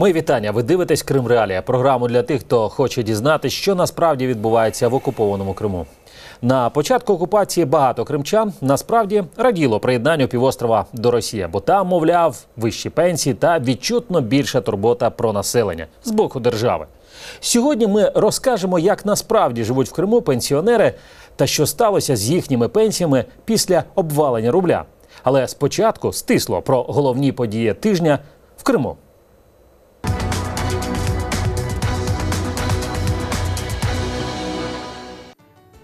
Мої вітання. Ви дивитесь Крим Реалія, програму для тих, хто хоче дізнатися, що насправді відбувається в окупованому Криму. На початку окупації багато кримчан насправді раділо приєднанню півострова до Росії, бо там, мовляв, вищі пенсії та відчутно більша турбота про населення з боку держави. Сьогодні ми розкажемо, як насправді живуть в Криму пенсіонери та що сталося з їхніми пенсіями після обвалення рубля. Але спочатку стисло про головні події тижня в Криму. Thank you.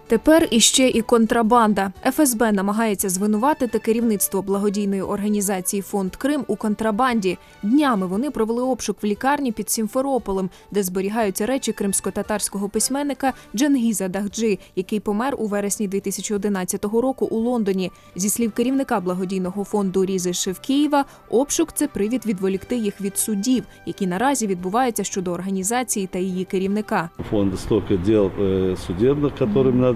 Тепер іще і контрабанда. ФСБ намагається звинуватити керівництво благодійної організації Фонд Крим у контрабанді. Днями вони провели обшук в лікарні під Сімферополем, де зберігаються речі кримсько-татарського письменника Дженгіза Дахджи, який помер у вересні 2011 року у Лондоні. Зі слів керівника благодійного фонду Різи Шевкієва, обшук це привід відволікти їх від судів, які наразі відбуваються щодо організації та її керівника. У фонда столько дел э, судебных,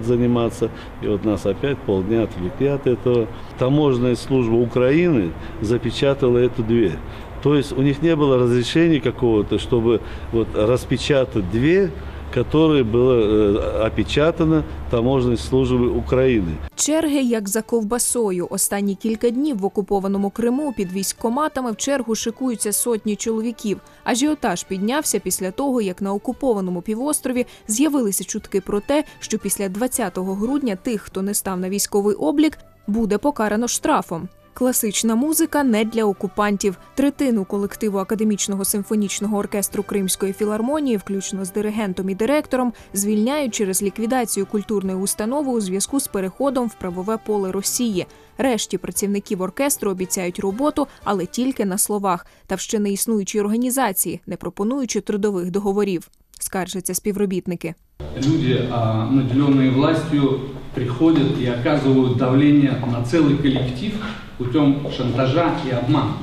которыми надо заниматься. И вот нас опять полдня отвлекли от этого. Таможенная служба Украины запечатала эту дверь. То есть у них не было разрешения какого-то, чтобы вот распечатать дверь, которая была э, опечатана таможенной службой Украины. Черги як за ковбасою. Останні кілька днів в окупованому Криму під військкоматами в чергу шикуються сотні чоловіків. Ажіотаж піднявся після того, як на окупованому півострові з'явилися чутки про те, що після 20 грудня тих, хто не став на військовий облік, буде покарано штрафом. Класична музика не для окупантів. Третину колективу академічного симфонічного оркестру Кримської філармонії, включно з диригентом і директором, звільняють через ліквідацію культурної установи у зв'язку з переходом в правове поле Росії. Решті працівників оркестру обіцяють роботу, але тільки на словах, та в ще не існуючій організації, не пропонуючи трудових договорів. Скаржаться співробітники. люди, а, наделенные властью, приходят и оказывают давление на целый коллектив путем шантажа и обмана.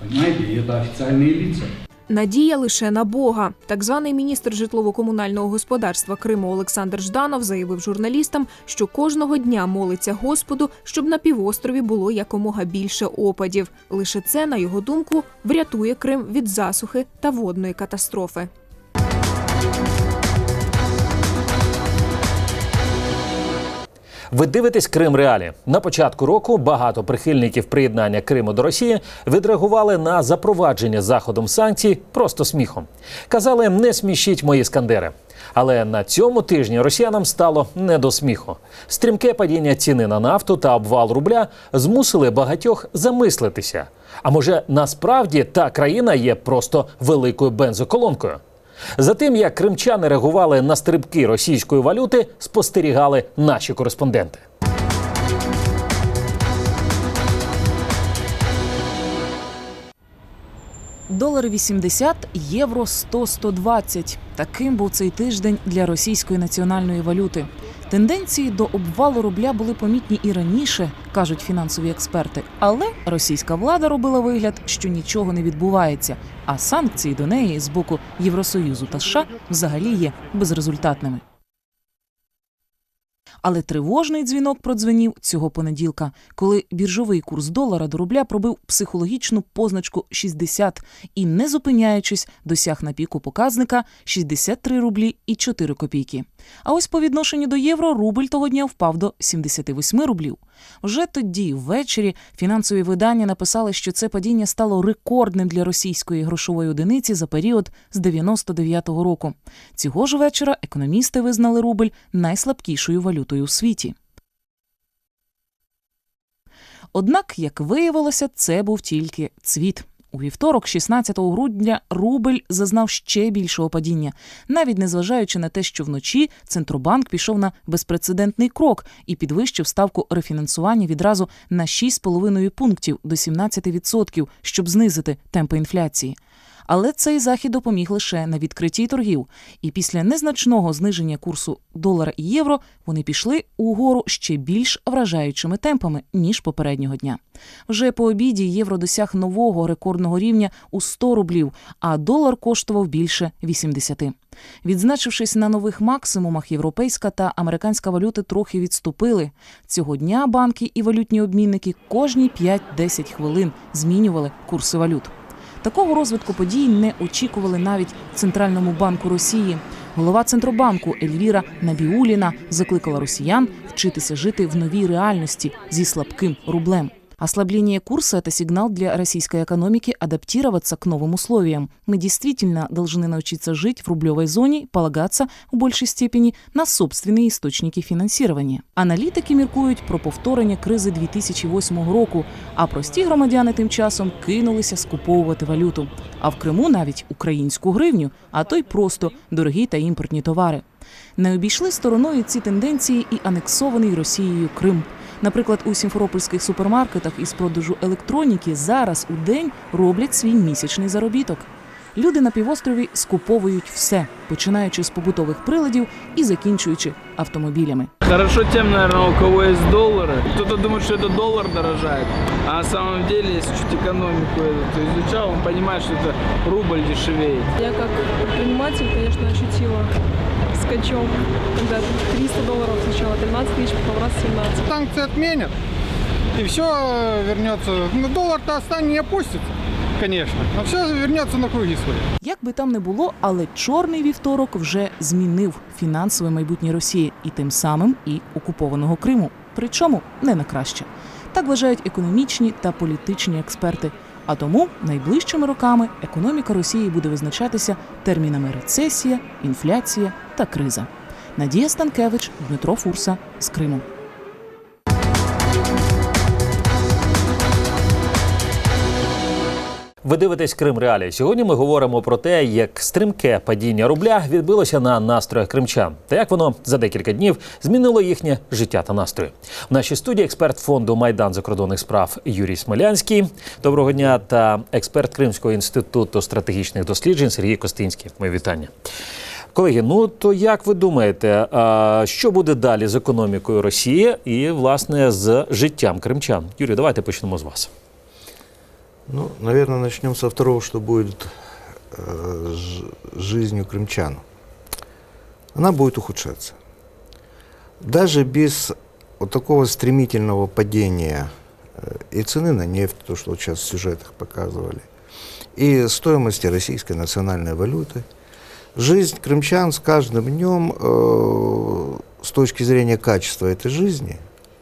Понимаете, и это официальные лица. Надія лише на Бога. Так званий міністр житлово-комунального господарства Криму Олександр Жданов заявив журналістам, що кожного дня молиться Господу, щоб на півострові було якомога більше опадів. Лише це, на його думку, врятує Крим від засухи та водної катастрофи. Ви дивитесь Крим Реалі. На початку року багато прихильників приєднання Криму до Росії відреагували на запровадження заходом санкцій просто сміхом. Казали, не смішіть мої скандери. Але на цьому тижні росіянам стало не до сміху. Стрімке падіння ціни на нафту та обвал рубля змусили багатьох замислитися. А може, насправді та країна є просто великою бензоколонкою? За тим, як кримчани реагували на стрибки російської валюти, спостерігали наші кореспонденти. Долар 80, євро 100-120. Таким був цей тиждень для російської національної валюти. Тенденції до обвалу рубля були помітні і раніше, кажуть фінансові експерти. Але російська влада робила вигляд, що нічого не відбувається, а санкції до неї з боку Євросоюзу та США взагалі є безрезультатними. Але тривожний дзвінок продзвенів цього понеділка, коли біржовий курс долара до рубля пробив психологічну позначку 60 і, не зупиняючись, досяг на піку показника 63 рублі і 4 копійки. А ось по відношенню до євро рубль того дня впав до 78 рублів. Вже тоді, ввечері, фінансові видання написали, що це падіння стало рекордним для російської грошової одиниці за період з 99-го року. Цього ж вечора економісти визнали рубль найслабкішою валютою у світі. Однак, як виявилося, це був тільки цвіт. У вівторок, 16 грудня, рубль зазнав ще більшого падіння, навіть незважаючи на те, що вночі Центробанк пішов на безпрецедентний крок і підвищив ставку рефінансування відразу на 6,5 пунктів до 17%, щоб знизити темпи інфляції. Але цей захід допоміг лише на відкритті торгів, і після незначного зниження курсу долара і євро вони пішли угору ще більш вражаючими темпами ніж попереднього дня. Вже по обіді євро досяг нового рекордного рівня у 100 рублів, а долар коштував більше 80. Відзначившись на нових максимумах, європейська та американська валюти трохи відступили. Цього дня банки і валютні обмінники кожні 5-10 хвилин змінювали курси валют. Такого розвитку подій не очікували навіть Центральному банку Росії. Голова Центробанку Ельвіра Набіуліна закликала росіян вчитися жити в новій реальності зі слабким рублем. Ослабление курса – это сигнал для российской экономики адаптироваться к новым условиям. Мы действительно должны научиться жить в рублевой зоне, и полагаться в большей степени на собственные источники фінансування. Аналітики міркують про повторення кризи 2008 року, а прості громадяни тим часом кинулися скуповувати валюту. А в Криму навіть українську гривню, а то й просто дорогі та імпортні товари. Не обійшли стороною ці тенденції і анексований Росією Крим. Наприклад, у сімферопольських супермаркетах із продажу електроніки зараз у день роблять свій місячний заробіток. Люди на півострові скуповують все, починаючи з побутових приладів і закінчуючи автомобілями. Хорошо тем, наверное, у кого есть доллары. Кто-то думает, что это доллар дорожает, а на самом деле, если чуть экономику эту изучал, он понимает, что это рубль дешевеет. Я как предприниматель, конечно, ощутила скачок, когда 300 долларов сначала 13 тысяч, потом раз 17. санкции отменят, и все вернется. Ну, доллар-то останется не опустится, конечно, но все вернется на круги свои. Як би там не було, але чорний вівторок вже змінив фінансове майбутнє Росії і тим самим і окупованого Криму. Причому не на краще. Так вважають економічні та політичні експерти. А тому найближчими роками економіка Росії буде визначатися термінами рецесія, інфляція та криза. Надія Станкевич, Дмитро Фурса з Криму. Ви дивитесь Крим Реалії. Сьогодні ми говоримо про те, як стрімке падіння рубля відбилося на настроях кримчан, та як воно за декілька днів змінило їхнє життя та настрої. В нашій студії експерт фонду Майдан закордонних справ Юрій Смолянський. Доброго дня та експерт Кримського інституту стратегічних досліджень Сергій Костинський. Мої вітання. Колеги, ну то як ви думаєте, що буде далі з економікою Росії і власне з життям кримчан? Юрій, давайте почнемо з вас. Ну, наверное, начнем со второго, что будет э, жизнью крымчан. Она будет ухудшаться. Даже без вот такого стремительного падения э, и цены на нефть, то, что вот сейчас в сюжетах показывали, и стоимости российской национальной валюты, жизнь крымчан с каждым днем э, с точки зрения качества этой жизни,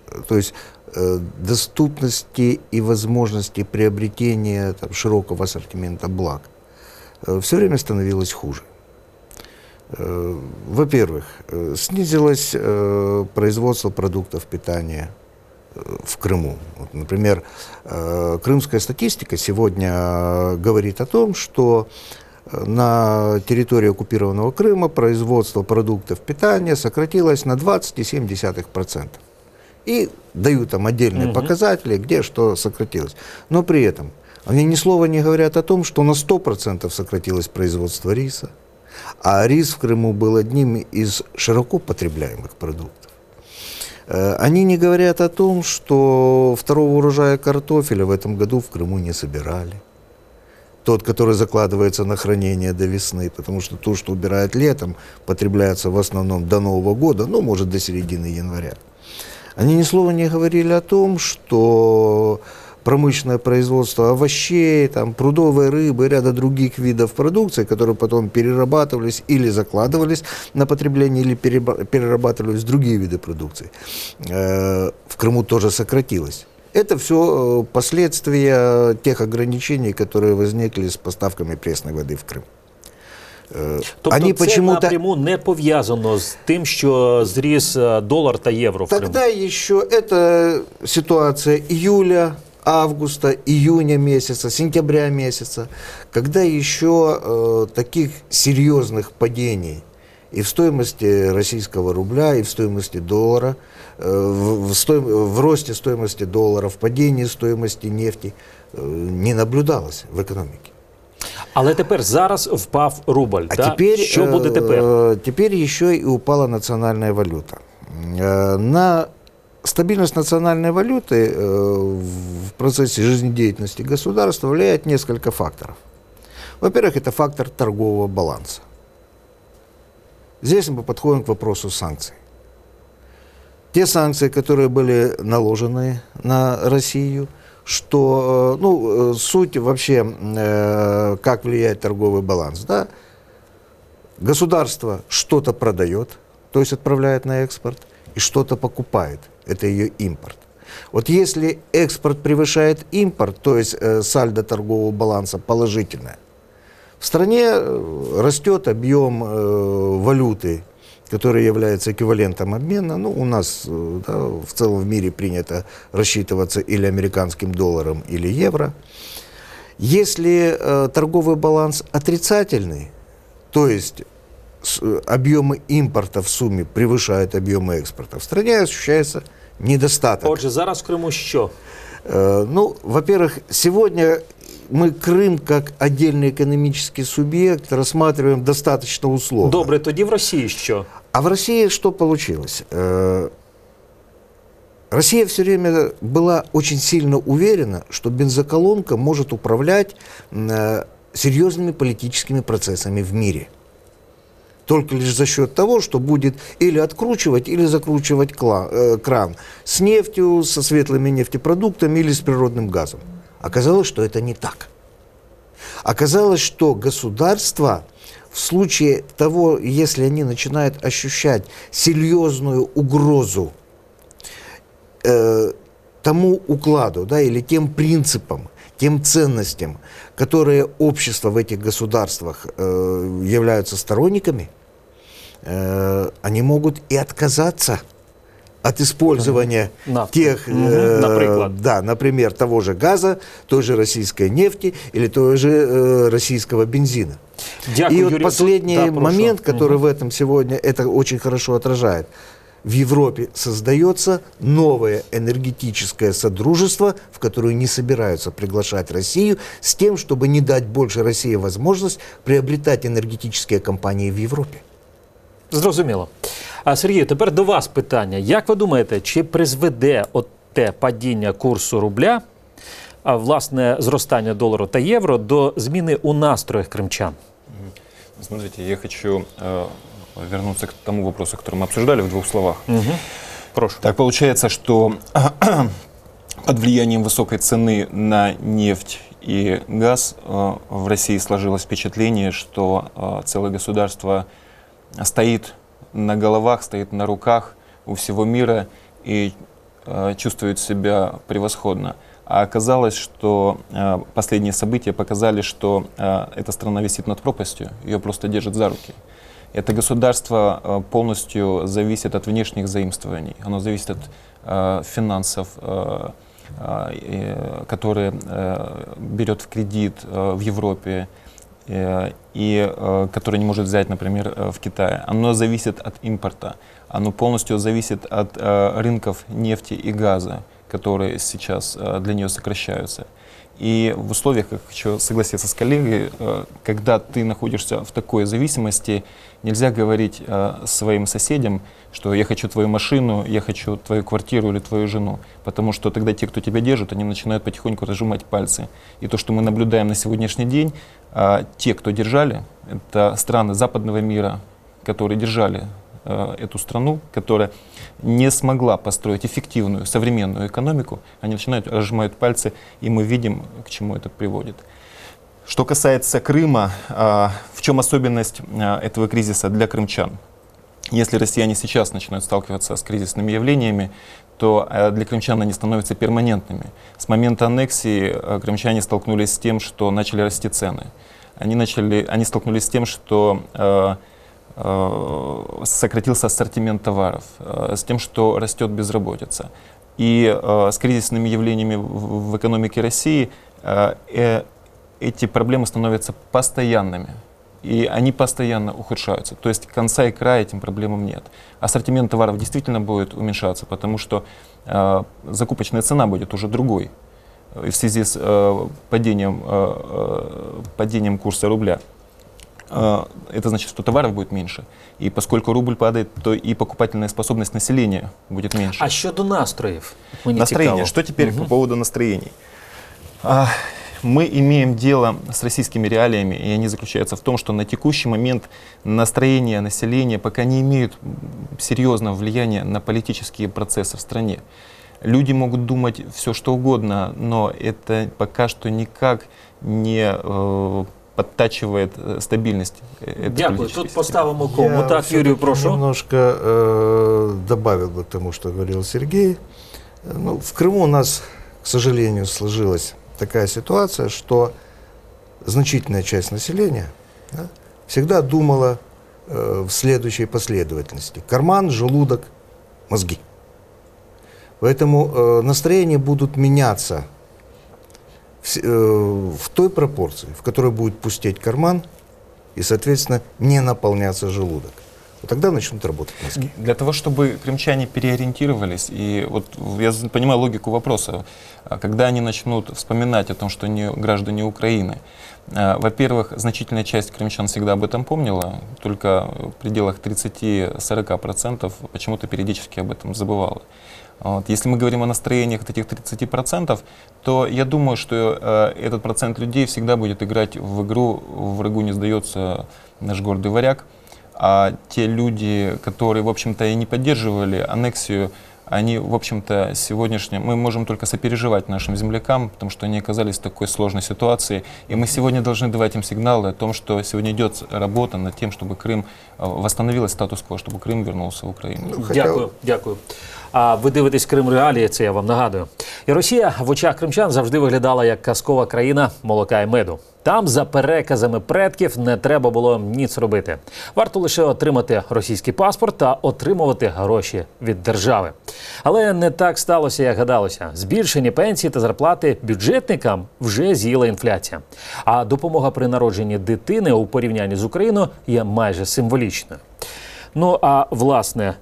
э, то есть доступности и возможности приобретения там, широкого ассортимента благ, все время становилось хуже. Э, Во-первых, э, снизилось э, производство продуктов питания э, в Крыму. Вот, например, э, крымская статистика сегодня э, говорит о том, что э, на территории оккупированного Крыма производство продуктов питания сократилось на 20,7%. И дают там отдельные показатели, где что сократилось. Но при этом они ни слова не говорят о том, что на 100% сократилось производство риса, а рис в Крыму был одним из широко потребляемых продуктов. Э, Они не говорят о том, что второго урожая картофеля в этом году в Крыму не собирали. Тот, который закладывается на хранение до весны, потому что то, что убирают летом, потребляется в основном до Нового года, ну, может, до середины января. Они ни слова не говорили о том, что промышленное производство овощей, там, прудовой рыбы ряда других видов продукции, которые потом перерабатывались или закладывались на потребление, или перерабатывались в другие виды продукции, э, в Крыму тоже сократилось. Это все последствия тех ограничений, которые возникли с поставками пресной воды в Крым. Тобто Они це почему-то напряму не пов'язано з тим, що зріс долар та євро в Криму. Тогда еще это ситуация июля, августа, июня месяца, сентября месяца, когда еще э, таких серьезных падений и в стоимости российского рубля, и в стоимости доллара, э, в, в стоим- в росте стоимости доллара, в падении стоимости нефти э, не наблюдалось в экономике. Але тепер зараз впав рубль. А да? теперь, що буде тепер? теперь еще и упала национальная валюта. На стабильность национальной валюты в процессе жизнедеятельности государства влияет несколько факторов. Во-первых, это фактор торгового баланса. Здесь мы подходим к вопросу санкций. Те санкции, которые были наложены на Россию, что, э, ну, э, суть вообще, э, как влияет торговый баланс, да, государство что-то продает, то есть отправляет на экспорт, и что-то покупает, это ее импорт. Вот если экспорт превышает импорт, то есть э, сальдо торгового баланса положительное, в стране растет объем валюты, который является эквивалентом обмена. Ну, у нас э, да, в целом в мире принято рассчитываться или американским долларом, или евро. Если э, торговый баланс отрицательный, то есть э, объемы импорта в сумме превышают объемы экспорта, в стране ощущается недостаток. Отже, зараз в Криму що? Э, Ну, во-первых, сегодня мы Крым как отдельный экономический субъект рассматриваем достаточно условно. Добре, тоді в Росії що? А в России что получилось? Э, Россия все время была очень сильно уверена, что бензоколонка может управлять м, э, серьезными политическими процессами в мире. Только лишь за счет того, что будет или откручивать, или закручивать кла- э, кран с нефтью, со светлыми нефтепродуктами или с природным газом. Оказалось, что это не так. Оказалось, что государство в случае того, если они начинают ощущать серьезную угрозу э, тому укладу, да, или тем принципам, тем ценностям, которые общество в этих государствах э, являются сторонниками, э, они могут и отказаться от использования Нафты. тех, Мгм, э, например. да, например, того же газа, той же российской нефти или того же э, российского бензина. Дякую, И вот Юрій. последний Да, прошу. момент, который Мгм. в этом сегодня это очень хорошо отражает. В Европе создается новое энергетическое содружество, в которое не собираются приглашать Россию, с тем, чтобы не дать больше России возможность приобретать энергетические компании в Европе. Зрозуміло. А Сергію, тепер до вас питання. Як ви думаєте, чи призведе от те падіння курсу рубля, а власне зростання долару та євро до зміни у настроях кримчан? Смотрите, я хочу э, вернуться к тому вопросу, который мы обсуждали в двух словах. Прошу. Так получается, что под влиянием высокой цены на нефть и газ э, в России сложилось впечатление, что э, целое государство стоит на головах, стоит на руках у всего мира и э, чувствует себя превосходно. А оказалось, что э, последние события показали, что э, эта страна висит над пропастью, ее просто держат за руки. Это государство э, полностью зависит от внешних заимствований, оно зависит от э, финансов, э, э, э, которые э, берет в кредит э, в Европе и э, который не может взять, например, э, в Китае. Оно зависит от импорта, оно полностью зависит от э, рынков нефти и газа, которые сейчас э, для нее сокращаются. И в условиях, как хочу согласиться с коллегой, э, когда ты находишься в такой зависимости, нельзя говорить э, своим соседям, что я хочу твою машину, я хочу твою квартиру или твою жену. Потому что тогда те, кто тебя держит, они начинают потихоньку разжимать пальцы. И то, что мы наблюдаем на сегодняшний день, э, те, кто держали, это страны западного мира, которые держали э, эту страну, которая не смогла построить эффективную современную экономику, они начинают разжимают пальцы, и мы видим, к чему это приводит. Что касается Крыма, а, в чем особенность а, этого кризиса для крымчан? Если россияне сейчас начинают сталкиваться с кризисными явлениями, то для крымчан они становятся перманентными. С момента аннексии крымчане столкнулись с тем, что начали расти цены. Они, начали, они столкнулись с тем, что э, сократился ассортимент товаров, э, с тем, что растет безработица. И э, с кризисными явлениями в, экономике России э, э, эти проблемы становятся постоянными. И они постоянно ухудшаются. То есть конца и края этим проблемам нет. Ассортимент товаров действительно будет уменьшаться, потому что э, закупочная цена будет уже другой э, в связи с э, падением, э, э, падением курса рубля. Э, это значит, что товаров будет меньше. И поскольку рубль падает, то и покупательная способность населения будет меньше. А щодо настроїв? Мені Настроение. цікаво. Что теперь Мгм. по поводу настроений? А, Мы имеем дело с российскими реалиями, и они заключаются в том, что на текущий момент настроение населения пока не имеют м, серьезного влияния на политические процессы в стране. Люди могут думать все, что угодно, но это пока что никак не э, подтачивает э, стабильность э, Дякую. Тут поставимо кому. Я Так, Юрію, прошу. Немножко э, добавил бы к тому, что говорил Сергей. Э, Ну, в Крыму у нас, к сожалению, сложилась такая ситуация, что значительная часть населения да, всегда думала э, в следующей последовательности. Карман, желудок, мозги. Поэтому э, настроения будут меняться э, в той пропорции, в которой будет пустеть карман и, соответственно, не наполняться желудок. Вот тогда начнут работать мозги. Для того, чтобы крымчане переориентировались, и вот я понимаю логику вопроса, а когда они начнут вспоминать о том, что они граждане Украины, а, во-первых, значительная часть крымчан всегда об этом помнила, только в пределах 30-40% почему-то периодически об этом забывала. Вот. Если мы говорим о настроениях вот этих 30%, то я думаю, что э, этот процент людей всегда будет играть в игру «Врагу не сдается наш гордый варяг», а те люди, которые, в общем-то, и не поддерживали аннексию, они, в общем-то, сегодняшнем, мы можем только сопереживать нашим землякам, потому что они оказались в такой сложной ситуации. И мы сегодня должны давать им сигналы о том, что сегодня идет работа над тем, чтобы Крым э, восстановилась статус-кво, чтобы Крым вернулся в Украину. Ну, хотя- Дякую, дякую. А ви дивитесь Крим реалії, це я вам нагадую. І Росія в очах кримчан завжди виглядала як казкова країна молока і меду. Там, за переказами предків, не треба було ніц робити. Варто лише отримати російський паспорт та отримувати гроші від держави. Але не так сталося, як гадалося. Збільшені пенсії та зарплати бюджетникам вже з'їла інфляція. А допомога при народженні дитини у порівнянні з Україною є майже символічною. Ну а власне,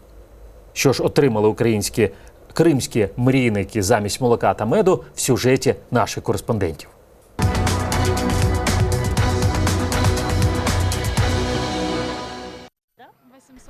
що ж отримали українські кримські мрійники замість молока та меду в сюжеті наших кореспондентів.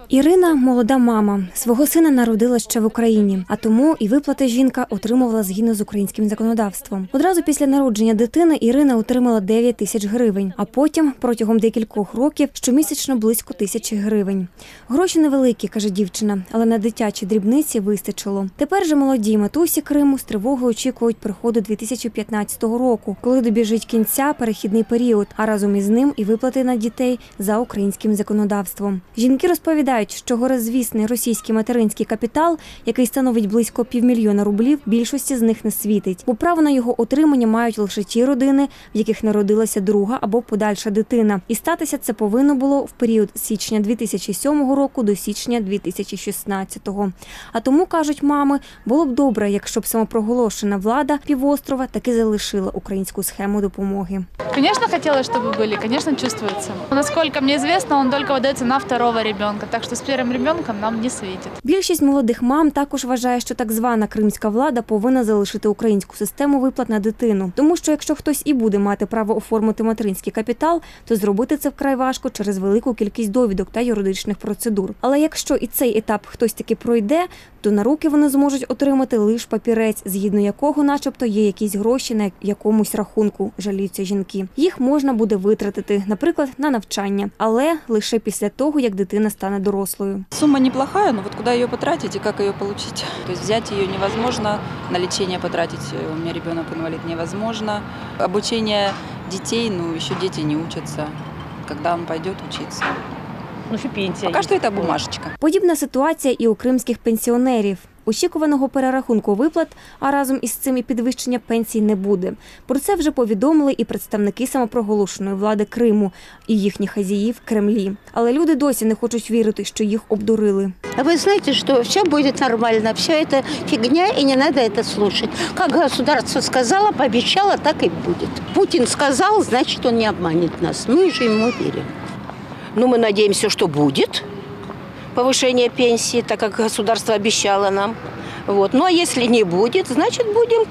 Ірина молода мама. Свого сина народила ще в Україні, а тому і виплати жінка отримувала згідно з українським законодавством. Одразу після народження дитини Ірина отримала 9 тисяч гривень, а потім протягом декількох років щомісячно близько тисячі гривень. Гроші невеликі, каже дівчина, але на дитячі дрібниці вистачило. Тепер же молоді матусі Криму з тривогою очікують приходу 2015 року, коли добіжить кінця перехідний період, а разом із ним і виплати на дітей за українським законодавством. Жінки розповідають, що горизвісний російський материнський капітал, який становить близько півмільйона рублів, більшості з них не світить, бо право на його отримання мають лише ті родини, в яких народилася друга або подальша дитина. І статися це повинно було в період з січня 2007 року до січня 2016. А тому кажуть мами, було б добре, якщо б самопроголошена влада півострова таки залишила українську схему допомоги. Конечно, хотелось, чтобы были, конечно, чувствуется. Насколько мне известно, он только выдается на второго ребенка, так что с первым ребенком нам не светит. Більшість молодих мам також вважає, що так звана кримська влада повинна залишити українську систему виплат на дитину, тому що якщо хтось і буде мати право оформити материнський капітал, то зробити це вкрай важко через велику кількість довідок та юридичних процедур. Але якщо і цей етап хтось таки пройде, то на руки вони зможуть отримати лише папірець, згідно якого, начебто, є якісь гроші на якомусь рахунку, жаліються жінки. Їх можна буде витратити, наприклад, на навчання, але лише після того, як дитина стане дорослою. Сумма неплохая, но вот куда ее потратить и как ее получить? То есть взять ее невозможно, на лечение потратить, э, у меня ребенок инвалид, невозможно. Обучение детей, ну еще дети не учатся. Когда он пойдет учиться? Ну, що пенсія. Пока что это бумажечка. Подібна ситуація і у кримських пенсіонерів. Очікуваного перерахунку виплат, а разом із цим і підвищення пенсій не буде. Про це вже повідомили і представники самопроголошеної влади Криму і їхніх хазіїв в Кремлі. Але люди досі не хочуть вірити, що їх обдурили. А вы знаете, что все будет нормально, вся это фигня, и не надо это слушать. Как государство сказало, пообещало, так и будет. Путин сказал, значит, он не обманет нас. Мы же ему верим. Ну, мы надеемся, что будет повышение пенсии, так как государство обещало нам. Вот. Ну а если не будет, значит, будем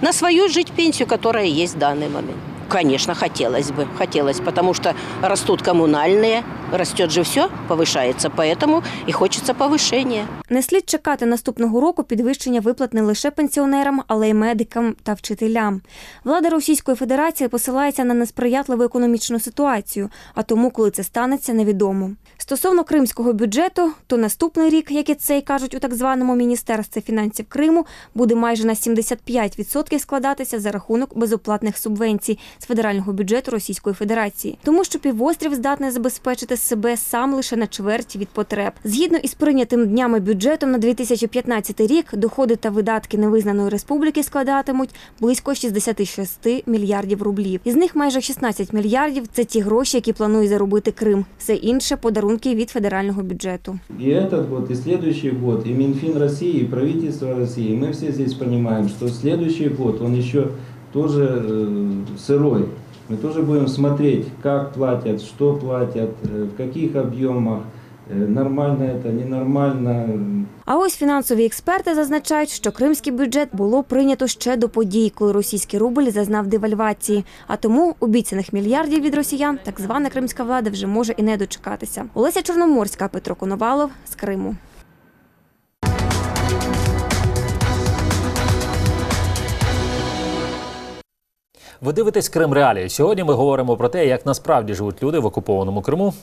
на свою жить пенсию, которая есть в данный момент. Конечно, хотелось бы, хотелось, потому что растут коммунальные, растет же все, повышается, поэтому и хочется повышения. Не слід чекати наступного року підвищення виплат не лише пенсіонерам, але й медикам та вчителям. Влада Російської Федерації посилається на несприятливу економічну ситуацію, а тому, коли це станеться, невідомо. Стосовно кримського бюджету, то наступний рік, як і цей кажуть у так званому міністерстві фінансів Криму, буде майже на 75% складатися за рахунок безоплатних субвенцій з федерального бюджету Російської Федерації, тому що півострів здатний забезпечити себе сам лише на чверть від потреб. Згідно із прийнятим днями бюджетом на 2015 рік, доходи та видатки невизнаної республіки складатимуть близько 66 мільярдів рублів. Із них майже 16 мільярдів це ті гроші, які планує заробити Крим. Все інше подарунки від федерального бюджету. И этот год, и следующий год, и Минфин России, и правительство России, мы все здесь понимаем, что следующий год, он еще тоже э, сырой. Мы тоже будем смотреть, как платят, что платят, э, в каких объемах, э, нормально це, ненормально. А ось фінансові експерти зазначають, що кримський бюджет було прийнято ще до подій, коли російський рубль зазнав девальвації. А тому обіцяних мільярдів від росіян так звана кримська влада вже може і не дочекатися. Олеся Чорноморська, Петро Коновалов з Криму. Ви дивитесь Крим Реалії. Сьогодні ми говоримо про те, як насправді живуть люди в окупованому Криму,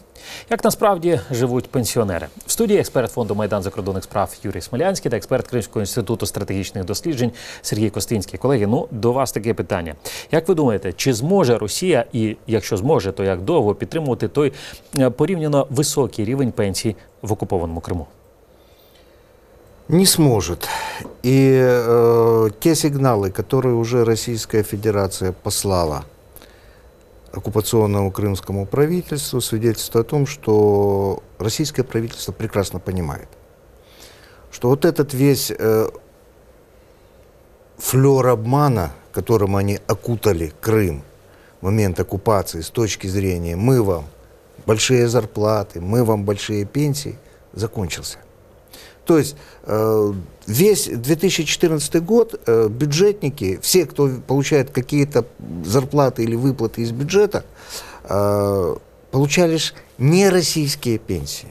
як насправді живуть пенсіонери. В студії експерт фонду Майдан закордонних справ Юрій Смолянський та експерт Кримського інституту стратегічних досліджень Сергій Костинський. Колеги, ну до вас таке питання. Як ви думаєте, чи зможе Росія, і якщо зможе, то як довго підтримувати той е, порівняно високий рівень пенсій в окупованому Криму? Не сможет. И э, те сигналы, которые уже Российская Федерация послала оккупационному крымскому правительству, свидетельствуют о том, что российское правительство прекрасно понимает, что вот этот весь э, флер обмана, которым они окутали Крым в момент оккупации с точки зрения «мы вам большие зарплаты, мы вам большие пенсии», закончился. То есть э, весь 2014 год э, бюджетники, все, кто получает какие-то зарплаты или выплаты из бюджета, э, получали лишь не российские пенсии,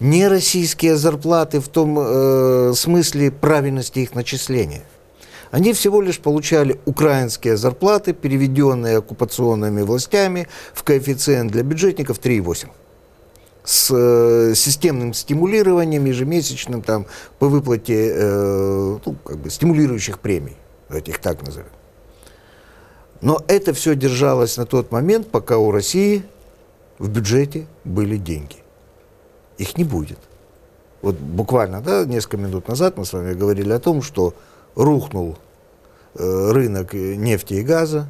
не российские зарплаты в том э, смысле правильности их начисления. Они всего лишь получали украинские зарплаты, переведенные оккупационными властями в коэффициент для бюджетников 3,8 с э, системным стимулированием ежемесячным там, по выплате э, ну, как бы, стимулирующих премий, этих так назовем. Но это все держалось на тот момент, пока у России в бюджете были деньги. Их не будет. Вот буквально да, несколько минут назад мы с вами говорили о том, что рухнул э, рынок нефти и газа,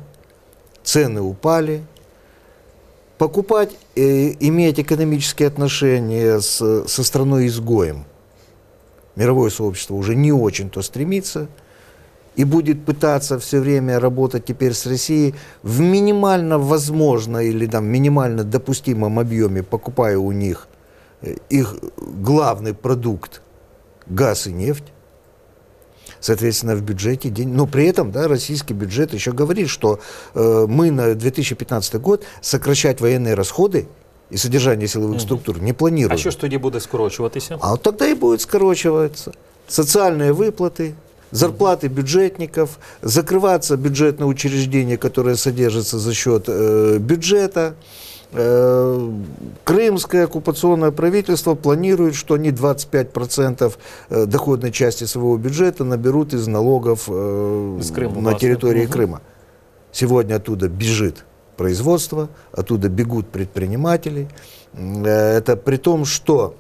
цены упали, покупать, э, иметь экономические отношения с, со страной-изгоем, мировое сообщество уже не очень-то стремится и будет пытаться все время работать теперь с Россией в минимально возможно или там минимально допустимом объеме, покупая у них э, их главный продукт газ и нефть. Соответственно, в бюджете день. Но при этом да, российский бюджет еще говорит, что э, мы на 2015 год сокращать военные расходы и содержание силовых структур не планируем. А що ж тоді буде скорочуватися? А вот тогда и будет скорочиваться. Социальные выплаты, зарплаты бюджетников, закрываться бюджетные учреждения, которые содержатся за счет э, бюджета. Э, Крымское оккупационное правительство планирует, что они 25% э, доходной части своего бюджета наберут из налогов э, Из Крыма, на территории Мгм. Крыма. Сегодня оттуда бежит производство, оттуда бегут предприниматели. Это при том, что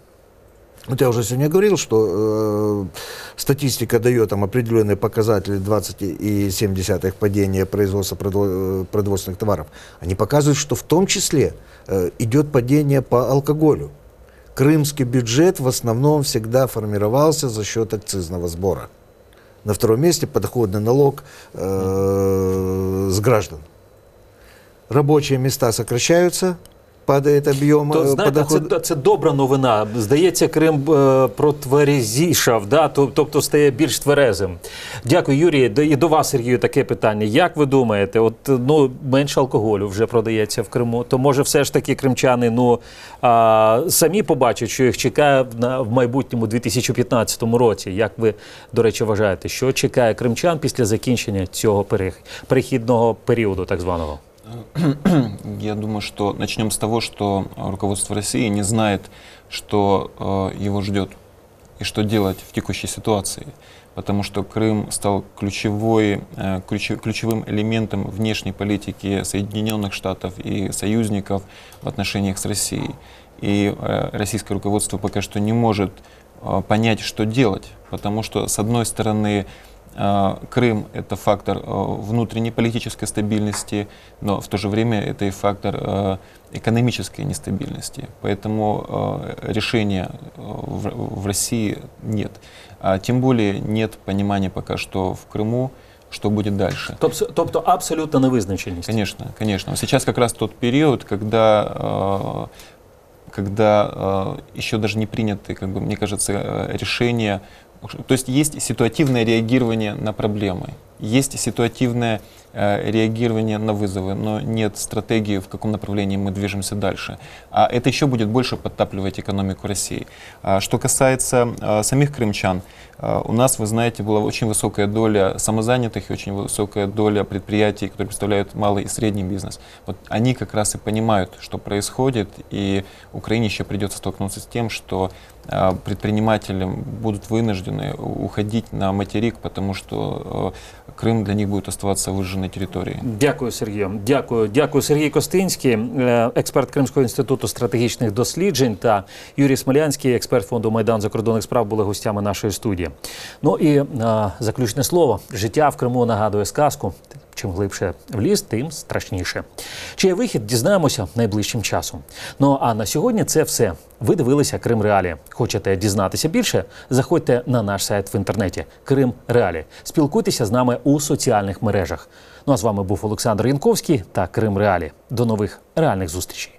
вот я уже сегодня говорил, что э, статистика дает там определенные показатели 20,7 падения производства э, продовольственных товаров. Они показывают, что в том числе э, идет падение по алкоголю. Крымский бюджет в основном всегда формировался за счет акцизного сбора. На втором месте подоходный налог э, с граждан. Рабочие места сокращаются, падает объем То э, знаєте, подоход- це, це добра новина. Здається, Крим е, протверезішав, да? тобто стає більш тверезим. Дякую, Юрій. І до вас, Сергію, таке питання. Як ви думаєте, от ну менше алкоголю вже продається в Криму, то може все ж таки кримчани ну а, самі побачать, що їх чекає на в майбутньому 2015 році. Як ви, до речі, вважаєте, що чекає кримчан після закінчення цього перех- перехідного періоду, так званого? Я думаю, что начнем с того, что э, руководство России не знает, что э, его ждет и что делать в текущей ситуации. Потому что Крым стал ключевой, э, ключи- ключевым элементом внешней политики Соединенных Штатов и союзников в отношениях с Россией. И э, российское руководство пока что не может э, понять, что делать. Потому что, с одной стороны, э, Крым — это фактор э, внутренней политической стабильности, но в то же время это и фактор э, экономической нестабильности. Поэтому э, решения в, России нет. А тем более нет понимания пока что в Крыму, что будет дальше. Тобто, абсолютна невизначеність. Конечно, конечно. Сейчас как раз тот период, когда, когда э, еще даже не приняты, как бы, мне кажется, решения. То есть есть ситуативное реагирование на проблемы, есть ситуативное э, реагирование на вызовы, но нет стратегии, в каком направлении мы движемся дальше. А это еще будет больше подтапливать экономику России. А что касается э, самих крымчан, э, у нас, вы знаете, была очень высокая доля самозанятых и очень высокая доля предприятий, которые представляют малый и средний бизнес. Вот они как раз и понимают, что происходит, и Украине еще придется столкнуться с тем, что предприниматели будут вынуждены уходить на материк, потому что Крым для них будет оставаться выжженной территорией. Дякую, Сергію. Дякую. Дякую, Сергій Костинський, е, експерт Кримського інституту стратегічних досліджень та Юрій Смолянський, експерт фонду Майдан закордонних справ, були гостями нашої студії. Ну і а, заключне слово: життя в Криму нагадує сказку. Чим глибше в ліс, тим страшніше. Чи є вихід, дізнаємося найближчим часом. Ну а на сьогодні це все. Ви дивилися Крим Реалі. Хочете дізнатися більше? Заходьте на наш сайт в інтернеті Крим Реалі. Спілкуйтеся з нами у соціальних мережах. Ну а з вами був Олександр Янковський та Крим Реалі. До нових реальних зустрічей.